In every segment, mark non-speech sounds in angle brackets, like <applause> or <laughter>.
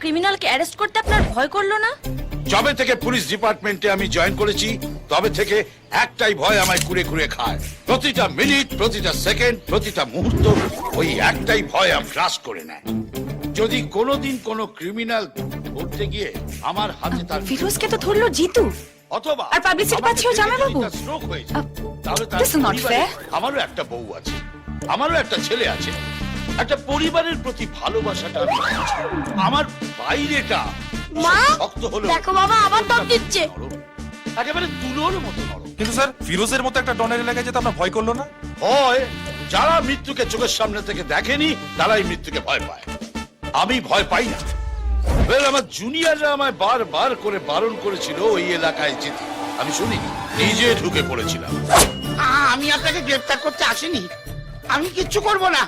ক্রিমিনালকে arrest করতে আপনার ভয় করল না? যবে থেকে পুলিশ ডিপার্টমেন্টে আমি জয়েন করেছি তবে থেকে একটাই ভয় আমায় কুড়ে কুড়ে খায়। প্রতিটা মিনিট প্রতিটা সেকেন্ড প্রতিটা মুহূর্ত ওই একটাই ভয় আম গ্রাস করে নেয়। যদি কোনোদিন কোনো ক্রিমিনাল ধরতে গিয়ে আমার হাতে তার ফিরোজকে তো ধরলো জিতু। অথবা আর publicity পাচ্ছেও? স্ট্রোক হয়েছে তাহলে তার this is not পরিবারে আমারও একটা বউ আছে আমারও একটা ছেলে আছে। একটা পরিবারের প্রতি ভালোবাসাটা আমার বাইরেটা। মা, শক্ত হলো দেখো বাবা, আবার দম দিচ্ছে। একেবারে তুলোর মতো নরম। কিন্তু স্যার ফিরোজের মতো একটা ডনের এলাকায় যেতে আপনার ভয় করল না? হয় যারা মৃত্যুকে চোখের সামনে থেকে দেখেনি তারাই মৃত্যুকে ভয় পায়। আমি ভয় পাই না। Well, আমার জুনিয়ররা আমায় বারবার করে বারণ করেছিল ওই এলাকায় যেতে। আমি শুনি নিজে ঢুকে পড়েছিলাম। আমি আপনাকে গ্রেফতার করতে আসিনি। আমি কিচ্ছু করব না।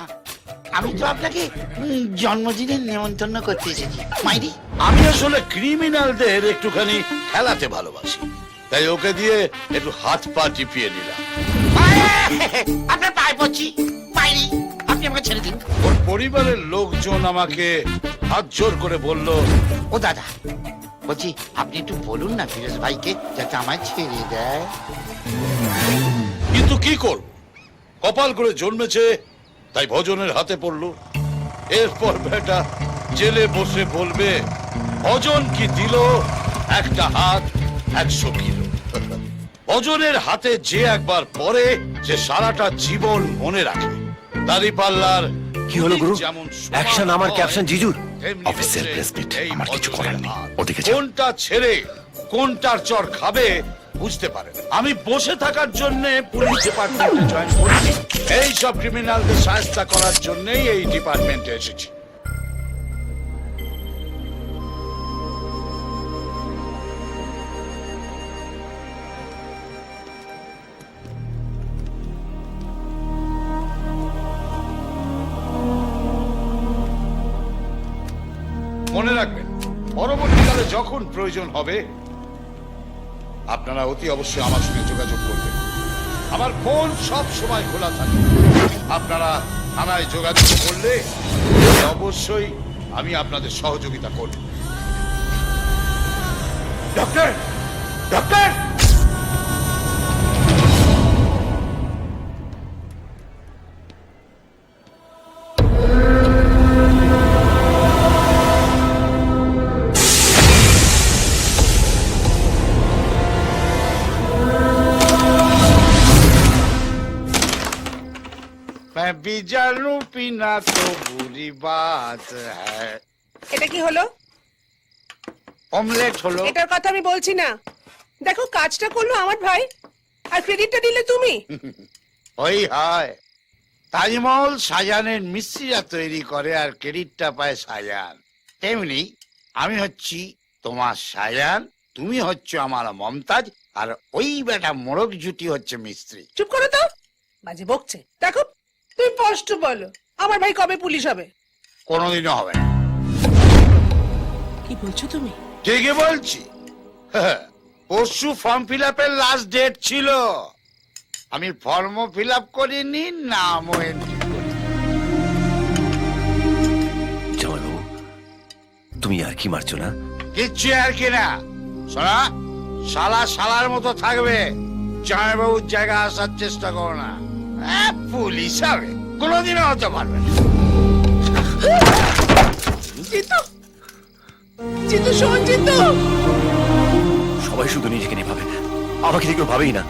আমি তো আপনাকে উম, জন্মদিনের নেমন্তন্ন করতে এসেছি। মাইরি? আমি আসলে ক্রিমিনালদের একটুখানি খেলাতে ভালোবাসি। তাই ওকে দিয়ে একটু হাত পা টিপিয়ে নিলাম। আপনার পায়ে পড়ছি। মাইরি আপনি আমাকে ছেড়ে দিন। ওর পরিবারের লোকজন আমাকে হাত জোর করে বলল ও দাদা বলছি আপনি একটু বলুন না ফিরোজ ভাইকে যাতে আমায় ছেড়ে দেয়। কিন্তু কি করব? কপাল করে জন্মেছে তাই ভজনের হাতে পড়ল এরপর বেটা জেলে বসে বলবে ভজন কি দিল একটা হাত একশো কিলো ভজনের হাতে যে একবার পরে যে সারাটা জীবন মনে রাখে দাড়ি পাল্লার কি হলো গুরু? যেমন অ্যাকশন আমার ক্যাপশন জিজুর। অফিসের প্রেসমিট, আমার কিছু করার নেই। ওদিকে কোনটা ছেড়ে কোনটার চর খাবে বুঝতে পারে আমি বসে থাকার জন্য পুলিশ ডিপার্টমেন্টে জয়েন করেছি। এই সব ক্রিমিনালদের সাহায্য করার জন্যই এই ডিপার্টমেন্টে এসেছি। মনে রাখবেন, পরবর্তীকালে যখন প্রয়োজন হবে আপনারা অতি অবশ্যই আমার সঙ্গে যোগাযোগ করবেন। আমার ফোন সব সময় খোলা থাকে। আপনারা থানায় যোগাযোগ করলে অবশ্যই আমি আপনাদের সহযোগিতা করব। ডক্টর ডক্টর मैं भी जानू पीना तो बुरी बात है এটা কি হলো অমলেট হলো এটার কথা আমি বলছি না দেখো কাজটা করলো আমার ভাই আর ক্রেডিটটা দিলে তুমি <laughs> ওই হয় তাজমহল সাজানের মিস্ত্রিরা তৈরি করে আর ক্রেডিটটা পায় সাজান তেমনি আমি হচ্ছি তোমার সাজান তুমি হচ্ছে আমার মমতাজ আর ওই বেটা মোড়ক জুটি হচ্ছে মিস্ত্রি চুপ করো তো বাজে বকছে দেখো তুমি স্পষ্ট বলো আমার ভাই কবে পুলিশ হবে? কোনোদিনও হবে না। কি বলছো তুমি? ঠিকই বলছি। হ্যাঁ, পরশু ফর্ম ফিল আপের লাস্ট ডেট ছিল। আমি ফর্ম ফিল আপ করিনি নামও এন্ট্রি জামাইবাবু তুমি আর কি মারছো না? কিচ্ছু আর কি না। শোনা শালা শালার মতো থাকবে। জামাইবাবুর জায়গা আসার চেষ্টা করো না। পুলিশ হবে কোনোদিনও হতে পারবে না। জিতু! জিতু শোন জিতু! সবাই শুধু নিজেকে নিয়ে ভাবে। আমাকে কেউ ভাবেই না।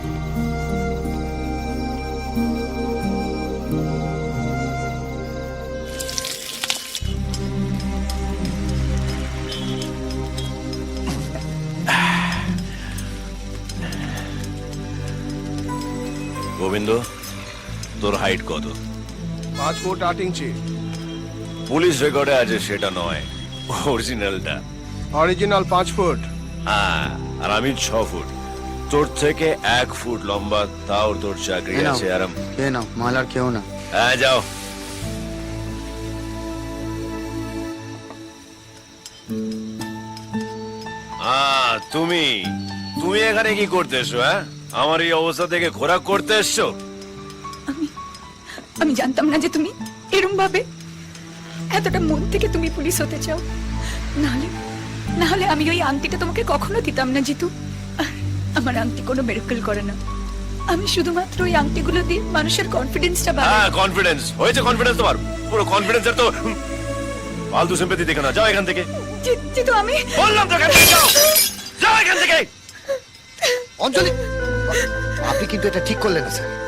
গোবিন্দ তোর হাইট কত? পাঁচ ফুট আট ইঞ্চি। পুলিশ রেকর্ডে আছে সেটা নয় অরিজিনালটা অরিজিনাল পাঁচ ফুট। হ্যাঁ আর আমি ছ ফুট। তোর থেকে এক ফুট লম্বা তাও তোর চাকরি আছে আরাম। খেয়ে নাও মাল আর কেউ না। হ্যাঁ যাও। আহ, তুমি তুমি এখানে কি করতে এসো হ্যাঁ? আমার এই অবস্থা থেকে ঘোরা করতে এসছো? আমি জানতাম না যে তুমি এরম ভাবে এতটা মন থেকে তুমি পুলিশ হতে চাও। নাহলে নাহলে আমি ওই আংটিটা তোমাকে কখনো দিতাম না জিতু। আমার আংটি কোনো মেরেকল করে না। আমি শুধুমাত্র ওই আংটিগুলো দিয়ে মানুষের কনফিডেন্সটা হ্যাঁ কনফিডেন্স হয়েছে কনফিডেন্স তোমার। পুরো কনফিডেন্সের তো হুম, ফালতু সিম্পেথি দেখে না যাও এখান থেকে। জি- জিতু আমি বললাম তো এখান থেকে যাও। যাও এখান থেকে। অঞ্জলি আপনি কিন্তু এটা ঠিক করলেন না স্যার।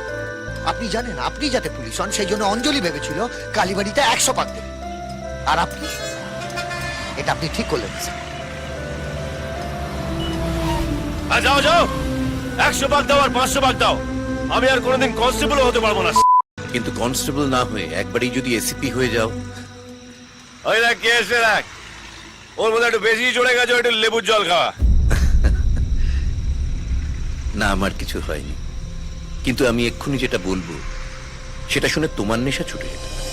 আপনি জানেন আপনি যাতে পুলিশ হন সেই জন্য অঞ্জলি ভেবেছিল কালীবাড়িতে একশো পাক দেবে। আর আপনি? এটা আপনি ঠিক করলেন স্যার। আর যাও যাও। একশো ভাগ দাও আর পাঁচশো ভাগ দাও। আমি আর কোনোদিন কনস্টেবল হতে পারব না কিন্তু কনস্টেবল না হয়ে একবারই যদি এসিপি হয়ে যাও? ওই দেখ কে এসে দেখ। ওর মধ্যে একটু বেশি চড়ে গেছে একটু লেবুর জল খাওয়া। না আমার কিছু হয়নি। কিন্তু আমি এক্ষুনি যেটা বলব, সেটা শুনে তোমার নেশা ছুটে যেত পারে।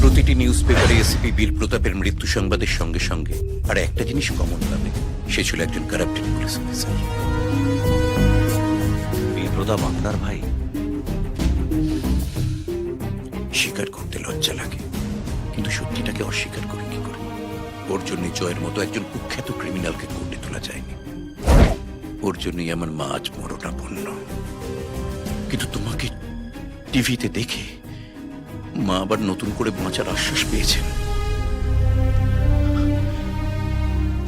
প্রতিটি নিউজ পেপারে এসিপি বীর প্রতাপের মৃত্যু সংবাদের সঙ্গে সঙ্গে আর একটা জিনিস কমন পাবে, সে ছিল একজন কারাপ্টেড পুলিশ অফিসার প্রতাপ আপনার ভাই। স্বীকার করতে লজ্জা লাগে, কিন্তু সত্যিটাকে অস্বীকার করে কি করে ওর জন্য জয়ের মতো একজন কুখ্যাত ক্রিমিনালকে কোর্টে তোলা যায়নি। ওর জন্যই আমার মা আজ মরণাপন্ন। কিন্তু তোমাকে টিভিতে দেখে মা আবার নতুন করে বাঁচার আশ্বাস পেয়েছেন।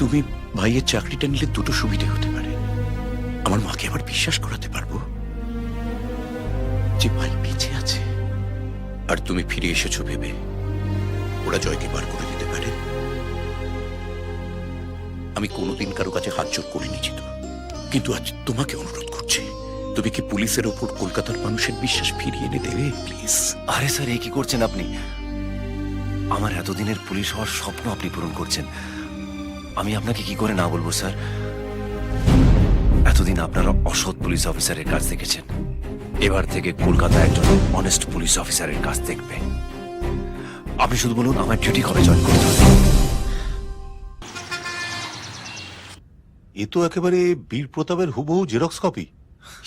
তুমি ভাইয়ের চাকরিটা নিলে দুটো সুবিধে হতে পারে। আমার মাকে আবার বিশ্বাস করাতে যে ভাই বেঁচে আছে। আর তুমি ফিরে এসেছ ভেবে? ওরা জয়কে বার করে দিতে পারে? আমি কোনোদিন কারও কাছে হাত জোর করিনি চিত কিন্তু আজ তোমাকে অনুরোধ করছি। তুমি কি পুলিশের ওপর কলকাতার মানুষের বিশ্বাস ফিরিয়ে এনে দেবে? প্লিজ। আরে স্যার এ কি করছেন আপনি? আমার এতদিনের পুলিশ হওয়ার স্বপ্ন আপনি পূরণ করছেন। আমি আপনাকে কি করে না বলব স্যার? এতদিন আপনারা অসৎ পুলিশ অফিসারের কাজ দেখেছেন এবার থেকে কলকাতা একজন অনেস্ট পুলিশ অফিসারের কাজ দেখবে। আপনি শুধু বলুন আমার ডিউটি কবে জয়েন করতে হবে? এ তো একেবারে বীর প্রতাপের হুবহু জেরক্স কপি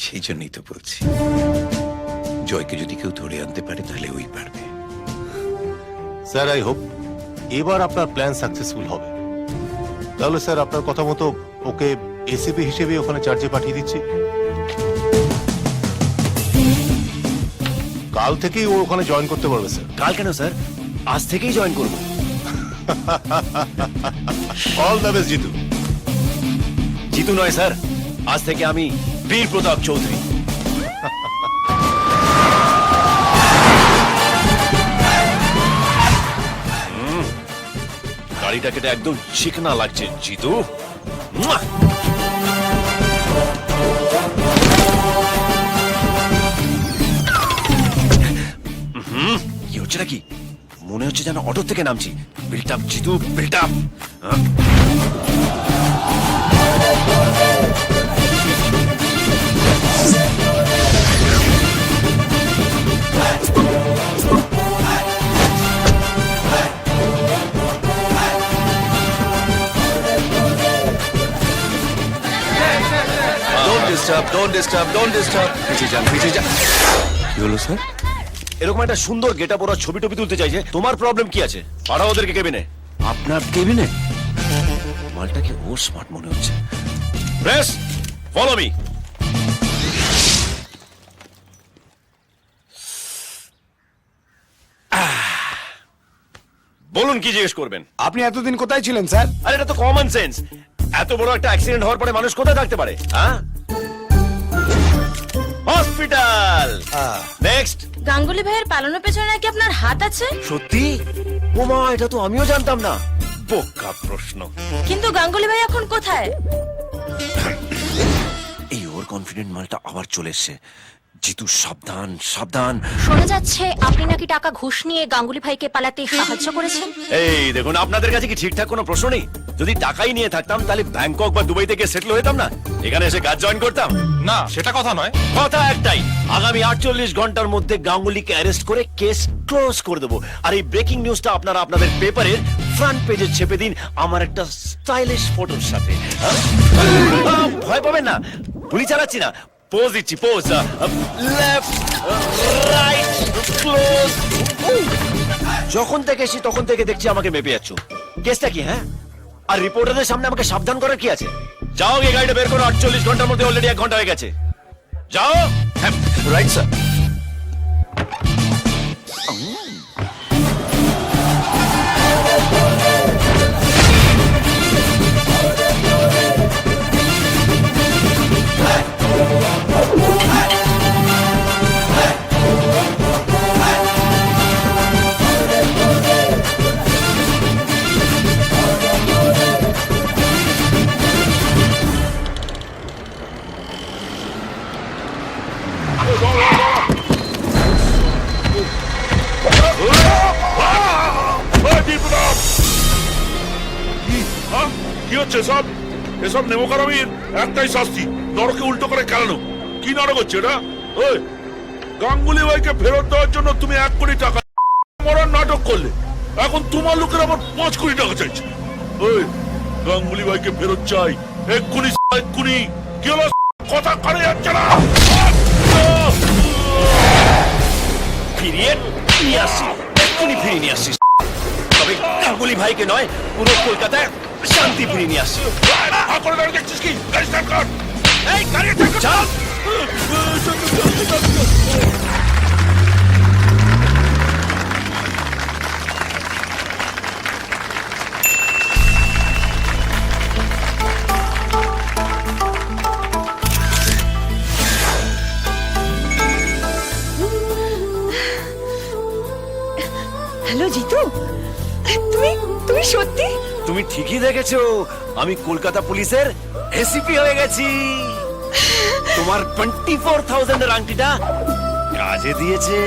সেই জন্যই তো বলছি। জয়কে যদি কেউ ধরে আনতে পারে তাহলে ওই পারবে। স্যার আই হোপ এবার আপনার প্ল্যান সাকসেসফুল হবে। তাহলে স্যার আপনার কথা মতো ওকে এসিপি হিসেবে ওখানে চার্জে পাঠিয়ে দিচ্ছি। কাল থেকেই ও ওখানে জয়েন করতে পারবে স্যার কাল কেন স্যার আজ থেকেই জয়েন করব। All the best Jitu. Jitu নয় স্যার আজ থেকে আমি বীর প্রতাপ চৌধুরী। হুম, গাড়িটা কেটে একদম চিকনা লাগছে জিতু। কি? হচ্ছে নাকি মনে হচ্ছে যেন অটো থেকে নামছি। Built up Jitu built up don't disturb don't disturb don't disturb পিছিয়ে যান পিছিয়ে যান। কি হলো স্যার? এরকম একটা সুন্দর গেটা পরা ছবি টবি তুলতে চাইছে তোমার প্রবলেম কি আছে? পাঠাও ওদেরকে কেবিনে। আপনার কেবিনে? মালটাকে ও স্মার্ট মনে হচ্ছে। প্রেস ফলো মি বলুন কি জিজ্ঞেস করবেন? আপনি এতদিন কোথায় ছিলেন স্যার? আরে এটা তো কমন সেন্স এত বড় একটা অ্যাক্সিডেন্ট হওয়ার পরে মানুষ কোথায় থাকতে পারে হ্যাঁ? হসপিটাল। নেক্সট গাঙ্গুলি ভাইয়ের পালানোর পেছনে নাকি আপনার হাত আছে? সত্যি? ও মা এটা তো আমিও জানতাম না। বোকা প্রশ্ন। কিন্তু গাঙ্গুলি ভাই এখন কোথায়? এই ওর কনফিডেন্ট মালটা আবার চলে এসছে। জিতু সাবধান সাবধান। শোনা যাচ্ছে আপনি নাকি টাকা ঘুষ নিয়ে গাঙ্গুলি ভাইকে পালাতে সাহায্য করেছেন? এই দেখুন আপনাদের কাছে কি ঠিকঠাক কোনো প্রশ্ন নেই? যদি টাকাই নিয়ে থাকতাম তাহলে ব্যাংকক বা দুবাই থেকে সেটেল হইতাম না? এখানে এসে কাজ জয়েন করতাম? না সেটা কথা নয়। কথা একটাই আগামী আটচল্লিশ ঘণ্টার মধ্যে গাঙ্গুলিকে অ্যারেস্ট করে কেস ক্লোজ করে দেবো। আর এই ব্রেকিং নিউজটা আপনারা আপনাদের পেপারের ফ্রন্ট পেজে ছেপে দিন আমার একটা স্টাইলিশ ফটোর সাথে। হ্যাঁ? ভয় পাবেন না। গুলি চালাচ্ছি না। দিচ্ছি পোজ লেফট রাইট ক্লোজ যখন থেকে এসি তখন থেকে দেখছি আমাকে মেপে যাচ্ছ কেসটা কি হ্যাঁ? আর রিপোর্টারদের সামনে আমাকে সাবধান করার কি আছে? যাও এই গাড়িটা বের করো, আটচল্লিশ ঘণ্টার মধ্যে অলরেডি এক ঘণ্টা হয়ে গেছে। যাও। হ্যাঁ রাইট স্যার নেমকারামির একটাই শাস্তি। নরকে উল্টো করে কেলানো কি নাটক হচ্ছে এটা? ওই, গাঙ্গুলি ভাইকে ফেরত দেওয়ার জন্য তুমি এক কোটি টাকা মরার নাটক করলে। এখন তোমার লোকের আবার পাঁচ কোটি টাকা চাইছে। ওই, গাঙ্গুলি ভাইকে ফেরত চাই। এক্ষুনি এক্ষুনি। কি হলো? কথা কানে যাচ্ছে না। ফিরিয়ে নিয়ে আসছি এক্ষুনি ফিরিয়ে নিয়ে আসছিস তবে গাঙ্গুলি ভাইকে নয়, পুরো কলকাতায় শান্তি ফিরে নিয়ে আসছি দেখছিস কি? এই গাড়ি দেখেছ আমি কলকাতা পুলিশের এসিপি হয়ে গেছি। তোমার টোয়েন্টি ফোর থাউজেন্ডের আংটিটা কাজে দিয়েছে।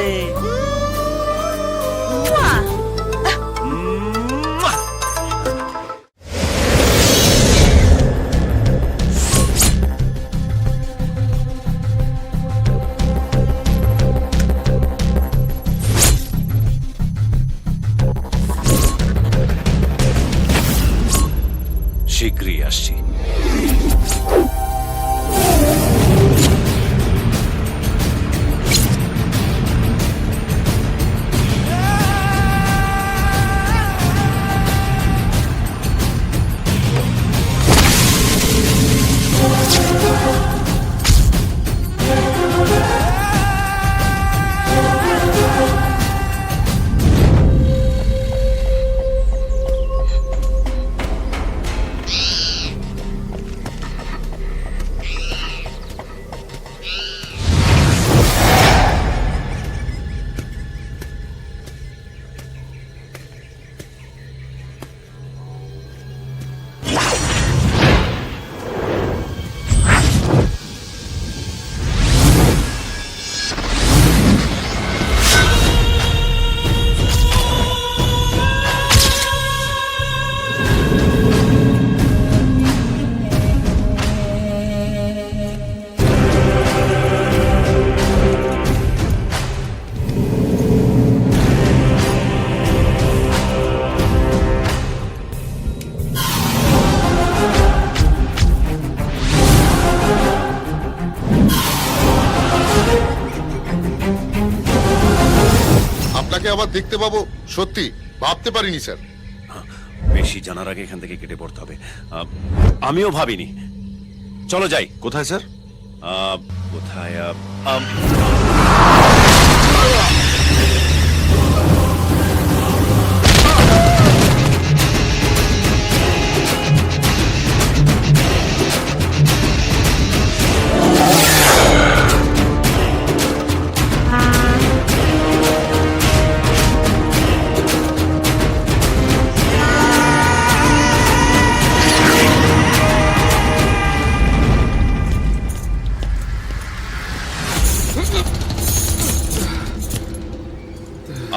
দেখতে পাবো সত্যি ভাবতে পারিনি স্যার। বেশি জানার আগে এখান থেকে কেটে পড়তে হবে। আমিও ভাবিনি। চলো যাই। কোথায় স্যার? আহ, কোথায়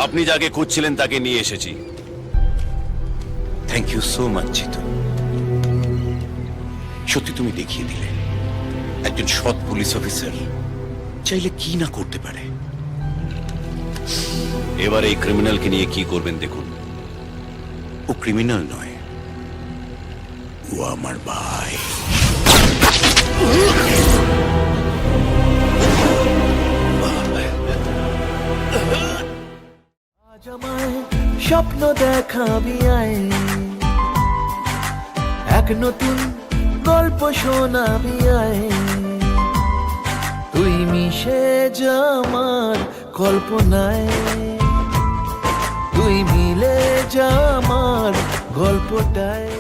আপনি যাকে খুঁজছিলেন তাকে নিয়ে এসেছি। Thank you so much Jitu. সত্যি তুমি দেখিয়ে দিলে। একজন সৎ পুলিশ অফিসার চাইলে কি না করতে পারে? এবার এই ক্রিমিনালকে নিয়ে কি করবেন দেখুন। ও ক্রিমিনাল নয়। ও আমার ভাই। স্বপ্ন দেখাবি এক নতুন গল্প শোনাবি তুই মিশে যামার কল্পনায়। তুই মিলে যা আমার গল্পটায়।